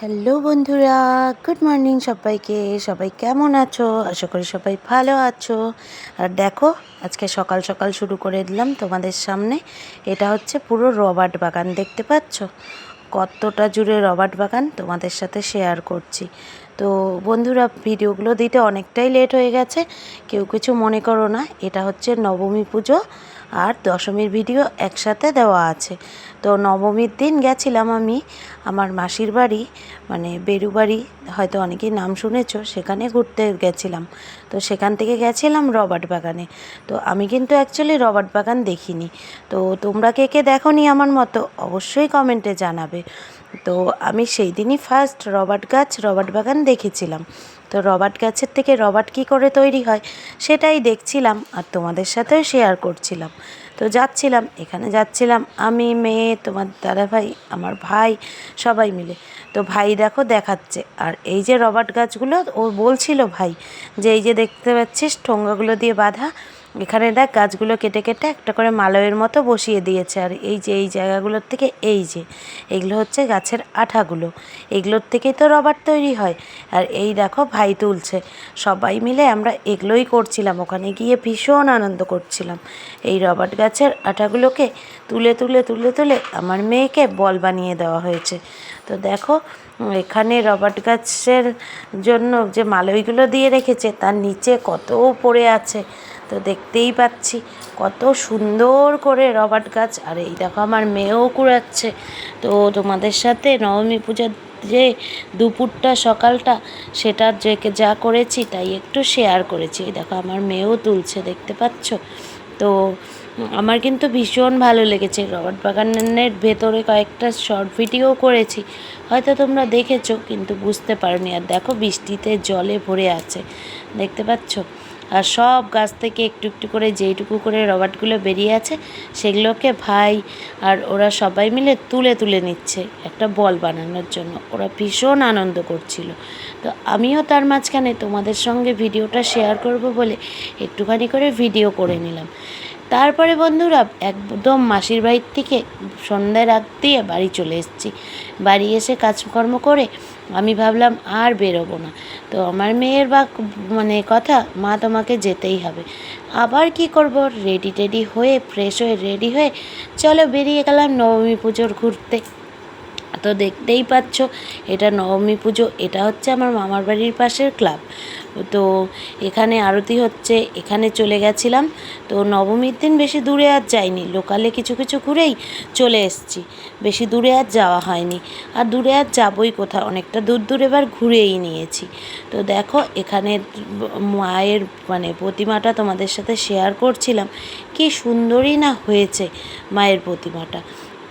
Hello বন্ধুরা good morning সবাইকে। সবাই কেমন আছো? আশা করি সবাই ভালো আছো। আর দেখো, আজকে সকাল সকাল শুরু করে দিলাম তোমাদের সামনে। এটা হচ্ছে পুরো রবার্ট বাগান, দেখতে পাচ্ছ? কতটা জুড়ে রবার্ট বাগান তোমাদের সাথে শেয়ার করছি। তো বন্ধুরা, ভিডিওগুলো দিতে অনেকটাই লেট হয়ে গেছে। কেউ কিছু মনে করো না, এটা হচ্ছে নবমী পুজো। আর দশমীর ভিডিও একসাথে দেওয়া আছে। তো নবমীর দিন গেছিলাম আমি আমার মাসির বাড়ি মানে বেরু বাড়ি, হয়তো অনেকেই নাম শুনেছ, সেখানে ঘুরতে গেছিলাম। তো সেখান থেকে গেছিলাম রবার্ট বাগানে। তো আমি কিন্তু অ্যাকচুয়ালি রবার্ট বাগান দেখিনি। তো তোমরা কে কে দেখো নি আমার মতো অবশ্যই কমেন্টে জানাবে। তো আমি সেই দিনই ফার্স্ট রবার্ট গাছ, রবার্ট বাগান দেখেছিলাম। তো রবার্ট গাছের থেকে রবার্ট কী করে তৈরি হয় সেটাই দেখছিলাম আর তোমাদের সাথেও শেয়ার করছিলাম। তো যাচ্ছিলাম, এখানে যাচ্ছিলাম, আমি, মেয়ে, তোমার দাদা ভাই আমার ভাই, সবাই মিলে। তো ভাই দেখো দেখাচ্ছে, আর এই যে রবার্ট গাছগুলো ও বলছিল ভাই যে এই যে দেখতে পাচ্ছিস ঠোঙ্গাগুলো দিয়ে বাঁধা এখানে দেখ গাছগুলো কেটে কেটে একটা করে মালয়ের মতো বসিয়ে দিয়েছে। আর এই যে, এই জায়গাগুলোর থেকে এই যে, এগুলো হচ্ছে গাছের আঠাগুলো। এগুলোর থেকেই তো রবার তৈরি হয়। আর এই দেখো ভাই তুলছে। সবাই মিলে আমরা এগুলোই করছিলাম। ওখানে গিয়ে ভীষণ আনন্দ করছিলাম। এই রবার গাছের আঠাগুলোকে তুলে তুলে তুলে তুলে আমার মেয়েকে বল বানিয়ে দেওয়া হয়েছে। তো দেখো, এখানে রবার্ট গাছের জন্য যে মালইগুলো দিয়ে রেখেছে, তার নিচে কত পড়ে আছে। তো দেখতেই পাচ্ছি কত সুন্দর করে রবার্ট গাছ। আর, এই দেখো আমার মেয়েও কুড়াচ্ছে। তো তোমাদের সাথে নবমী পূজার যে দুপুরটা, সকালটা সেটার যে যা করেছি তাই একটু শেয়ার করেছি। এই দেখো আমার মেয়েও তুলছে, দেখতে পাচ্ছ? তো আমার কিন্তু ভীষণ ভালো লেগেছে। রবার্ট বাগানের ভেতরে কয়েকটা শর্ট ভিডিও করেছি। হয়তো তোমরা দেখেছ, কিন্তু বুঝতে পারোনি। আর দেখো, বৃষ্টিতে জলে ভরে আছে। দেখতে পাচ্ছ? আর সব গাছ থেকে একটু একটু করে যেইটুকু করে রবার্টগুলো বেরিয়ে আছে, সেগুলোকে ভাই আর ওরা সবাই মিলে তুলে তুলে নিচ্ছে একটা বল বানানোর জন্য। ওরা ভীষণ আনন্দ করছিল। তো আমিও তার মাঝখানে তোমাদের সঙ্গে ভিডিওটা শেয়ার করব বলে একটুখানি করে ভিডিও করে নিলাম। তারপরে বন্ধুরা, একদম মাসির বাড়ির থেকে সন্ধ্যায় রাত দিয়ে বাড়ি চলে এসেছি। বাড়ি এসে কাজকর্ম করে আমি ভাবলাম আর বেরোবো না। তো আমার মেয়ের বা মানে কথা মা তোমাকে যেতেই হবে। আবার কি করব? রেডি টেডি হয়ে ফ্রেশ হয়ে রেডি হয়ে চলো বেরিয়ে গেলাম নবমী পুজোর ঘুরতে। তো দেখতেই পাচ্ছ, এটা নবমী পুজো, এটা হচ্ছে আমার মামার বাড়ির পাশের ক্লাব তো এখানে আরতি হচ্ছে, এখানে চলে গেছিলাম। তো নবমীর দিন বেশি দূরে আর যাইনি, লোকালে কিছু কিছু ঘুরেই চলে এসছি। বেশি দূরে আর যাওয়া হয়নি। আর দূরে আর যাবই কোথাও, অনেকটা দূর দূর এবার ঘুরেই নিয়েছি। তো দেখো, এখানে মায়ের মানে প্রতিমাটা তোমাদের সাথে শেয়ার করছিলাম। কি সুন্দরই না হয়েছে মায়ের প্রতিমাটা।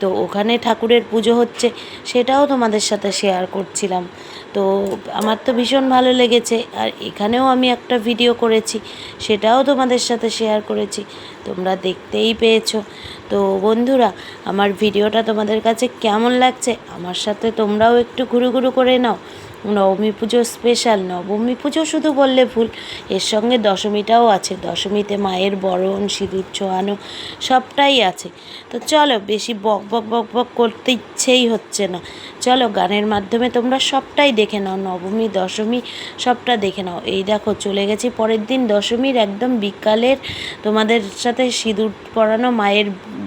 তো ওখানে ঠাকুরের পুজো হচ্ছে, সেটাও তোমাদের সাথে শেয়ার করছিলাম। তো আমার তো ভীষণ ভালো লেগেছে, আর এখানেও আমি একটা ভিডিও করেছি, সেটাও তোমাদের সাথে শেয়ার করেছি, তোমরা দেখতেই পেয়েছ। তো বন্ধুরা, আমার ভিডিওটা তোমাদের কাছে কেমন লাগছে, আমার সাথে তোমরাও একটু ঘুরু ঘুরু করে নাও। নবমী পুজো স্পেশাল নবমী পুজো শুধু বললে ভুল। এর সঙ্গে দশমীটাও আছে। দশমীতে মায়ের বরণ, সিঁদুর ছোঁয়ানো, সবটাই আছে। তো চলো, বেশি বক বক বক বক করতে ইচ্ছেই হচ্ছে না। চলো, গানের মাধ্যমে তোমরা সবটাই দেখে নাও। নবমী, দশমী, সবটা দেখে নাও। এই দেখো, চলে গেছি পরের দিন দশমীর একদম বিকালের। তোমাদের সাথে সিঁদুর পরানো, মায়ের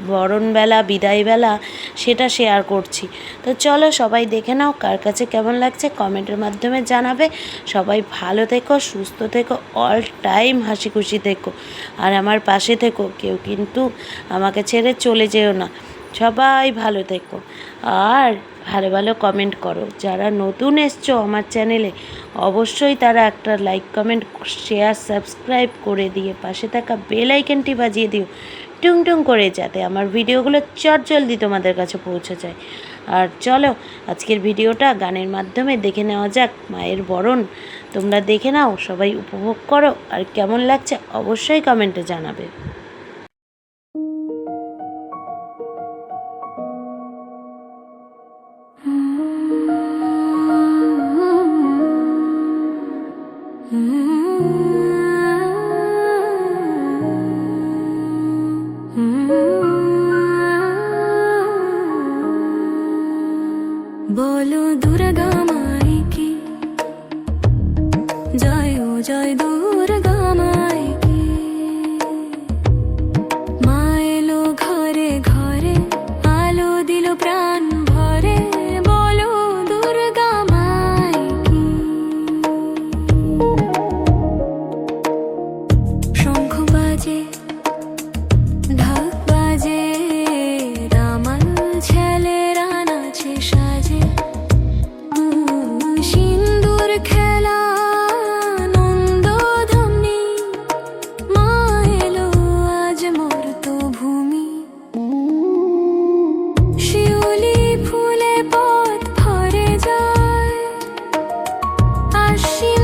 বরণবেলা, বিদায়বেলা, সেটা শেয়ার করছি। তো চলো, সবাই দেখে নাও কার কাছে কেমন লাগছে কমেন্টের মাধ্যমে জানাবে। সবাই ভালো থেকো, সুস্থ থেকো অল টাইম হাসি খুশি থেকো। আর আমার পাশে থেকো, কেউ কিন্তু আমাকে ছেড়ে চলে যেও না। সবাই ভালো থেকো। আর ভালো ভালো কমেন্ট করো। যারা নতুন এসছো আমার চ্যানেলে অবশ্যই তারা একটা লাইক কমেন্ট শেয়ার সাবস্ক্রাইব করে দিয়ে পাশে থাকা বেল আইকনটি বাজিয়ে দিও। টুং টুং করে যাতে আমার ভিডিওগুলো চট জলদি তোমাদের কাছে পৌঁছে যায়। আর চলো, আজকের ভিডিওটা গানের মাধ্যমে দেখে নেওয়া যাক মায়ের বরণ। তোমরা দেখে নাও, সবাই উপভোগ করো। আর কেমন লাগছে অবশ্যই কমেন্টে জানাবে। she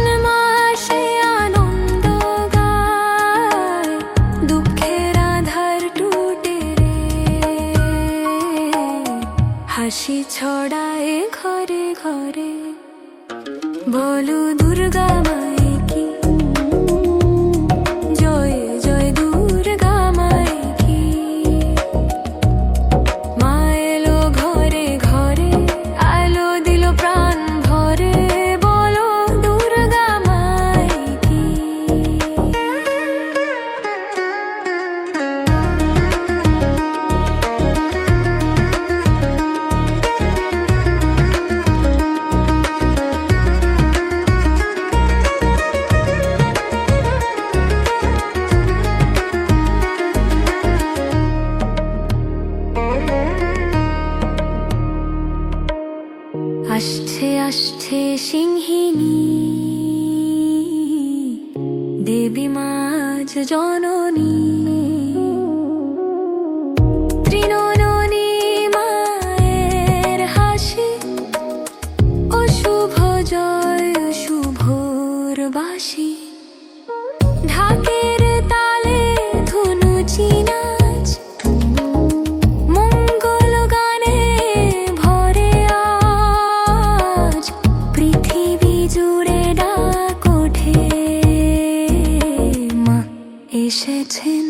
এসেছেন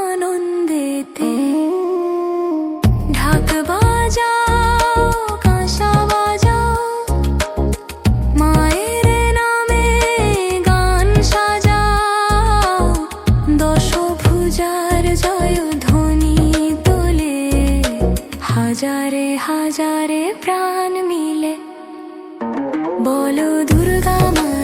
আনন্দেতে ঢাক বাজাও, কাঁসা বাজাও, মায়ের গান সাজাও তোলে। হাজারে হাজারে প্রাণ মিলে। বলো দুর্গা মাই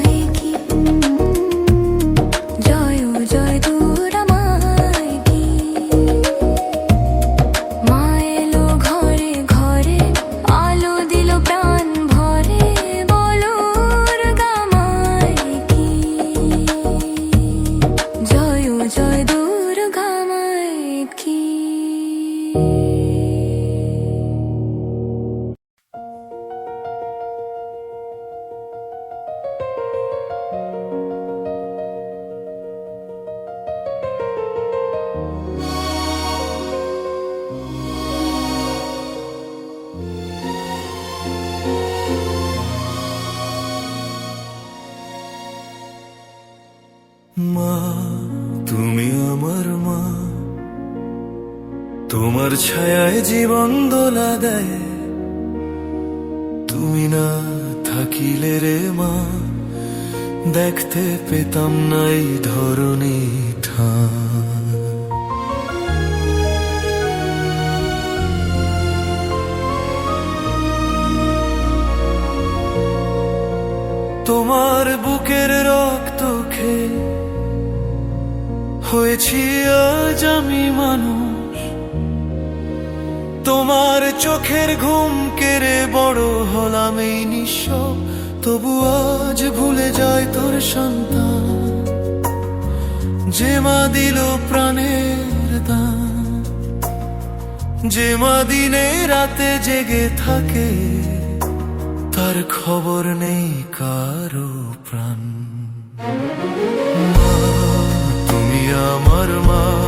মা, তুমি আমার মা। তোমার ছায়ায় জীবন দোলা দেয়। তুমি না থাকিলে রে মা, দেখতে পেতাম নাই ধরনী এই নিঃস্ব, তবু আজ ভুলে যায় তোর সন্তান। যে মা দিল প্রাণের দান। যে মা দিনে রাতে জেগে থাকে, তার খবর নেই কারও প্রাণ। তুমি আমার মা।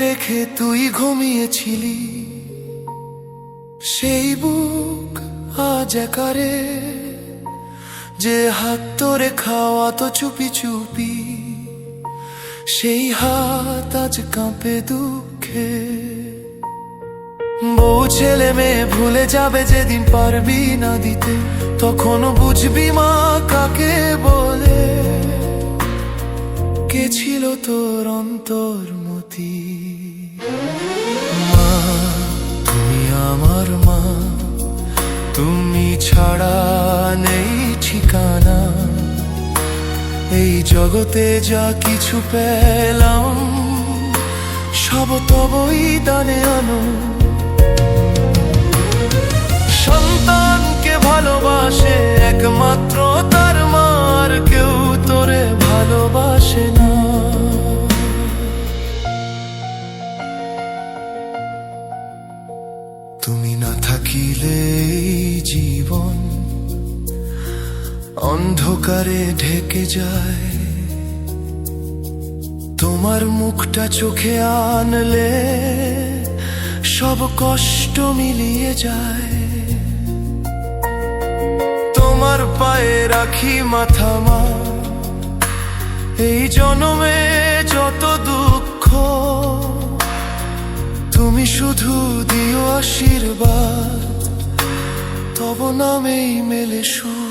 রেখে তুই ঘুমিয়েছিলি। সেই বুক আজ একারে। যে হাত তোরে খাওয়া তো চুপি চুপি, সেই হাত আজ কাঁপে দুঃখে। বউ ছেলে মেয়ে ভুলে যাবে যেদিন পারবি না দিতে তখন বুঝবি মা কাকে বলে। কে ছিল তোর অন্তর্মতি মা, তুমি আমার মা, তুমি ছাড়া নেই ঠিকানা। এই জগতে যা কিছু পেলাম, সব তবই দানে আনো। সন্তানকে ভালোবাসে একমাত্র তার মার কেউ তোরে ভালোবাসে না। অন্ধকারে ঢেকে যায়। তোমার মুখটা চোখে আনলে সব কষ্ট মিলিয়ে যায়। তোমার পায়ে রাখি মাথা মা এই জনমে যত দুঃখ, তুমি শুধু দিও আশীর্বাদ, তব নামেই মেলে সুর